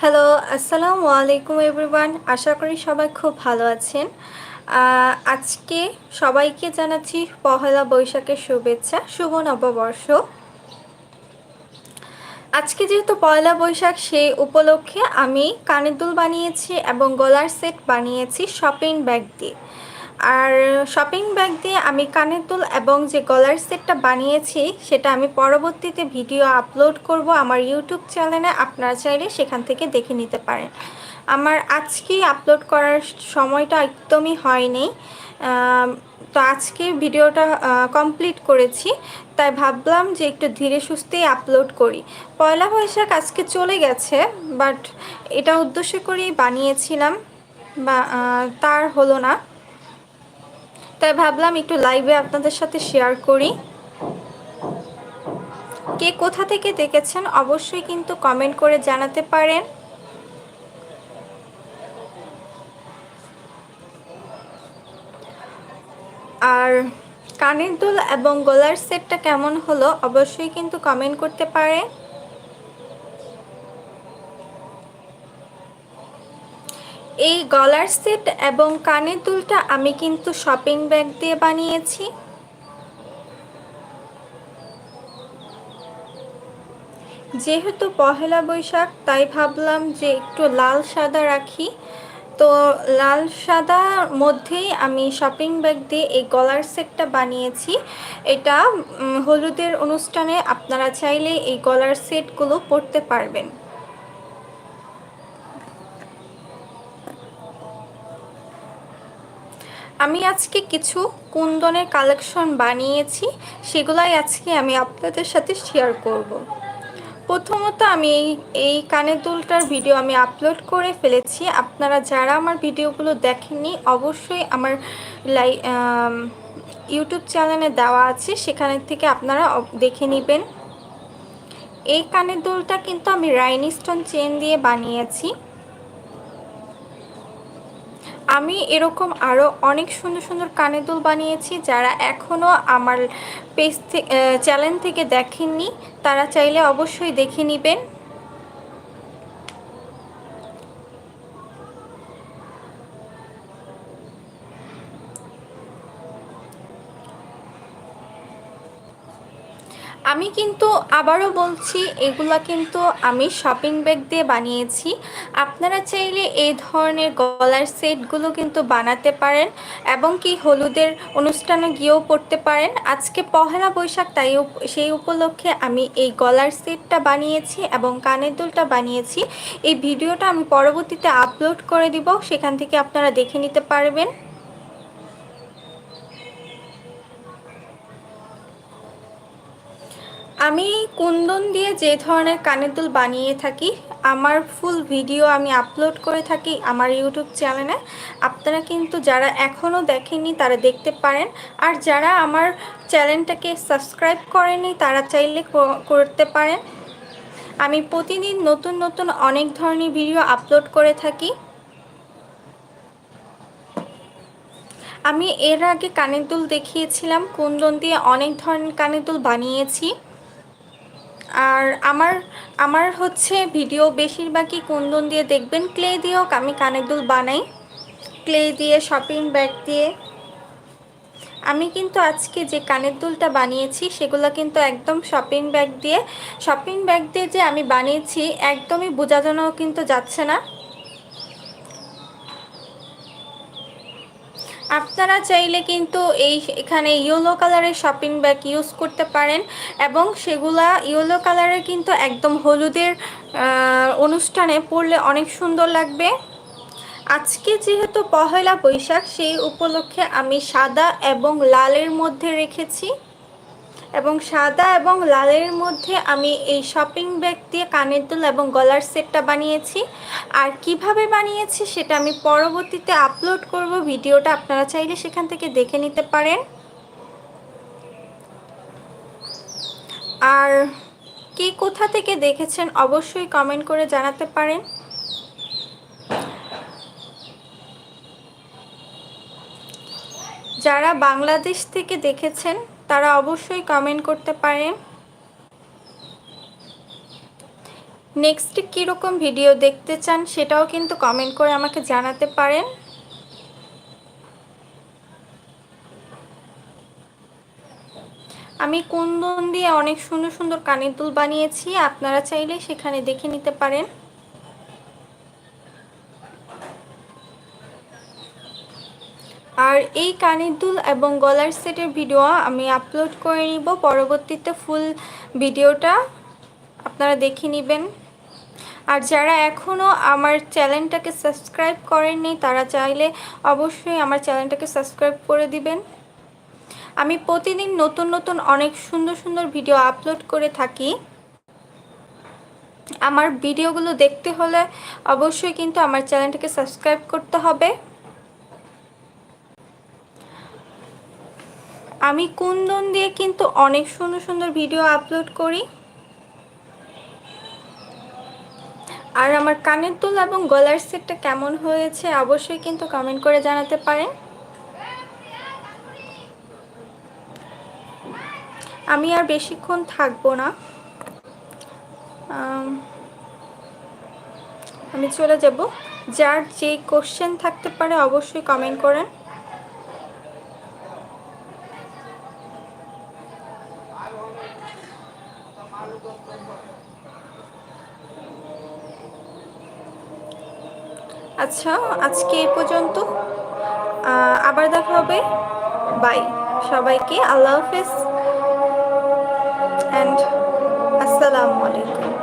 Hello আসসালামু আলাইকুম everyone আশা করি সবাই খুব ভালো আছেন। আজকে সবাইকে জানাচ্ছি পহেলা বৈশাখের শুভেচ্ছা, শুভ নববর্ষ। আজকে যেহেতু পয়লা বৈশাখ, সেই উপলক্ষে আমি কানের দুল বানিয়েছি এবং গলার সেট বানিয়েছি শপিং ব্যাগ দিয়ে। আর শপিং ব্যাগ দিয়ে আমি কানের দুল এবং যে গলার সেটটা বানিয়েছি, সেটা আমি পরবর্তীতে ভিডিও আপলোড করব আমার ইউটিউব চ্যানেলে আপনারা চাইলে সেখান থেকে দেখে নিতে পারেন। আমার আজকেই আপলোড করার সময়টা একদমই হয়নি। তো আজকে ভিডিওটা কমপ্লিট করেছি। তাই ভাবলাম যে একটু ধীরে সুস্থেই আপলোড করি। পয়লা বৈশাখ আজকে চলে গেছে বাট এটা উদ্দেশ্য করেই বানিয়েছিলাম, বা তার হলো না। তাই ভাবলাম একটু লাইভে আপনাদের সাথে শেয়ার করি। কে কোথা থেকে দেখেছেন অবশ্যই কিন্তু কমেন্ট করে জানাতে পারেন। আর কানের দুল এবং গলার সেটটা কেমন হলো অবশ্যই কিন্তু কমেন্ট করতে পারে এই গলার সেট এবং কানের দুলটা আমি কিন্তু শপিং ব্যাগ দিয়ে বানিয়েছি। যেহেতু পহেলা বৈশাখ, তাই ভাবলাম যে একটু লাল সাদা রাখি। তো লাল সাদার মধ্যেই আমি শপিং ব্যাগ দিয়ে এই গলার সেটটা বানিয়েছি। এটা হলুদের অনুষ্ঠানে আপনারা চাইলে এই গলার সেটগুলো পরতে পারবেন। আমি আজকে কিছু কুন্দনের কালেকশন বানিয়েছি, সেগুলাই আজকে আমি আপনাদের সাথে শেয়ার করব। প্রথমত আমি এই এই কানের দুলটার ভিডিও আমি আপলোড করে ফেলেছি। আপনারা যারা আমার ভিডিওগুলো দেখেননি, অবশ্যই আমার লাই ইউটিউব চ্যানেলে দেওয়া আছে, সেখানে থেকে আপনারা দেখে নেবেন। এই কানের দুলটা কিন্তু আমি রাইনি স্টোন চেন দিয়ে বানিয়েছি। আমি এরকম আরও অনেক সুন্দর সুন্দর কানের দুল বানিয়েছি যারা এখনও আমার পেজ থেকে চ্যানেল থেকে দেখেননি, তারা চাইলে অবশ্যই দেখে নেবেন। আমি কিন্তু আবারও বলছি, এগুলা কিন্তু আমি শপিং ব্যাগ দিয়ে বানিয়েছি। আপনারা চাইলে এই ধরনের গলার সেটগুলো কিন্তু বানাতে পারেন এবং কি হলুদের অনুষ্ঠানে গিয়েও পড়তে পারেন। আজকে পহেলা বৈশাখ, তাই সেই উপলক্ষে আমি এই গলার সেটটা বানিয়েছি এবং কানের দুলটা বানিয়েছি। এই ভিডিওটা আমি পরবর্তীতে আপলোড করে দিব, সেখান থেকে আপনারা দেখে নিতে পারবেন। আমি কুন্দন দিয়ে যে ধরনের কানের দুল বানিয়ে থাকি, আমার ফুল ভিডিও আমি আপলোড করে থাকি আমার ইউটিউব চ্যানেলে আপনারা কিন্তু যারা এখনও দেখেননি তারা দেখতে পারেন। আর যারা আমার চ্যানেলটাকে সাবস্ক্রাইব করেনি তারা চাইলে করতে পারেন। আমি প্রতিদিন নতুন নতুন অনেক ধরনের ভিডিও আপলোড করে থাকি। আমি এর আগে কানের দুল দেখিয়েছিলাম, কুন্দন দিয়ে অনেক ধরনের কানের দুল বানিয়েছি। আর আমার আমার হচ্ছে ভিডিও বেশিরভাগই কুন্দন দিয়ে দেখবেন। ক্লে দিয়েও আমি কানের দুল বানাই। ক্লে দিয়ে শপিং ব্যাগ দিয়ে। আমি কিন্তু আজকে যে কানের দুলটা বানিয়েছি, সেগুলো কিন্তু একদম শপিং ব্যাগ দিয়ে। শপিং ব্যাগ দিয়ে যে আমি বানিয়েছি, একদমই বোঝা কিন্তু যাচ্ছে না। আপনারা চাইলে কিন্তু এই এখানে ইয়েলো কালারের শপিং ব্যাগ ইউজ করতে পারেন এবং সেগুলা ইয়েলো কালারের কিন্তু একদম হলুদের অনুষ্ঠানে পরলে অনেক সুন্দর লাগবে। আজকে যেহেতু পহেলা বৈশাখ, সেই উপলক্ষে আমি সাদা এবং লালের মধ্যে রেখেছি। এবং সাদা এবং লালের মধ্যে আমি এই শপিং ব্যাগ দিয়ে কানের দুল এবং গলার সেটটা বানিয়েছি। আর কীভাবে বানিয়েছি সেটা আমি পরবর্তীতে আপলোড করব, ভিডিওটা আপনারা চাইলে সেখান থেকে দেখে নিতে পারেন। আর কে কোথা থেকে দেখেছেন অবশ্যই কমেন্ট করে জানাতে পারেন। যারা বাংলাদেশ থেকে দেখেছেন তারা অবশ্যই কমেন্ট করতে পারেন। নেক্সট কীরকম ভিডিও দেখতে চান সেটাও কিন্তু কমেন্ট করে আমাকে জানাতে পারেন। আমি কুন্দন দিয়ে অনেক সুন্দর সুন্দর কানের দুল বানিয়েছি, আপনারা চাইলে সেখানে দেখে নিতে পারেন। আর এই কানের দুল এবং গলার সেটের ভিডিও আমি আপলোড করে নিব। পরবর্তীতে ফুল ভিডিওটা আপনারা দেখে নেবেন। আর যারা এখনও আমার চ্যানেলটাকে সাবস্ক্রাইব করেননি তারা চাইলে অবশ্যই আমার চ্যানেলটাকে সাবস্ক্রাইব করে দিবেন। আমি প্রতিদিন নতুন নতুন অনেক সুন্দর সুন্দর ভিডিও আপলোড করে থাকি। আমার ভিডিওগুলো দেখতে হলে অবশ্যই কিন্তু আমার চ্যানেলটাকে সাবস্ক্রাইব করতে হবে। আমি কুন্দন দিয়ে কিন্তু অনেক সুন্দর সুন্দর ভিডিও আপলোড করি। আর আমার কানের দুল এবং গলার সেটটা কেমন হয়েছে অবশ্যই কিন্তু কমেন্ট করে জানাতে পারেন। আমি আর বেশিক্ষণ থাকব না। আমি চলে যাব। যার যে কোশ্চেন থাকতে পারে অবশ্যই কমেন্ট করেন। আচ্ছা আজকে এ পর্যন্ত। আবার দেখা হবে। বাই সবাইকে আল্লাহ হাফেজ। অ্যান্ড আসসালামু আলাইকুম।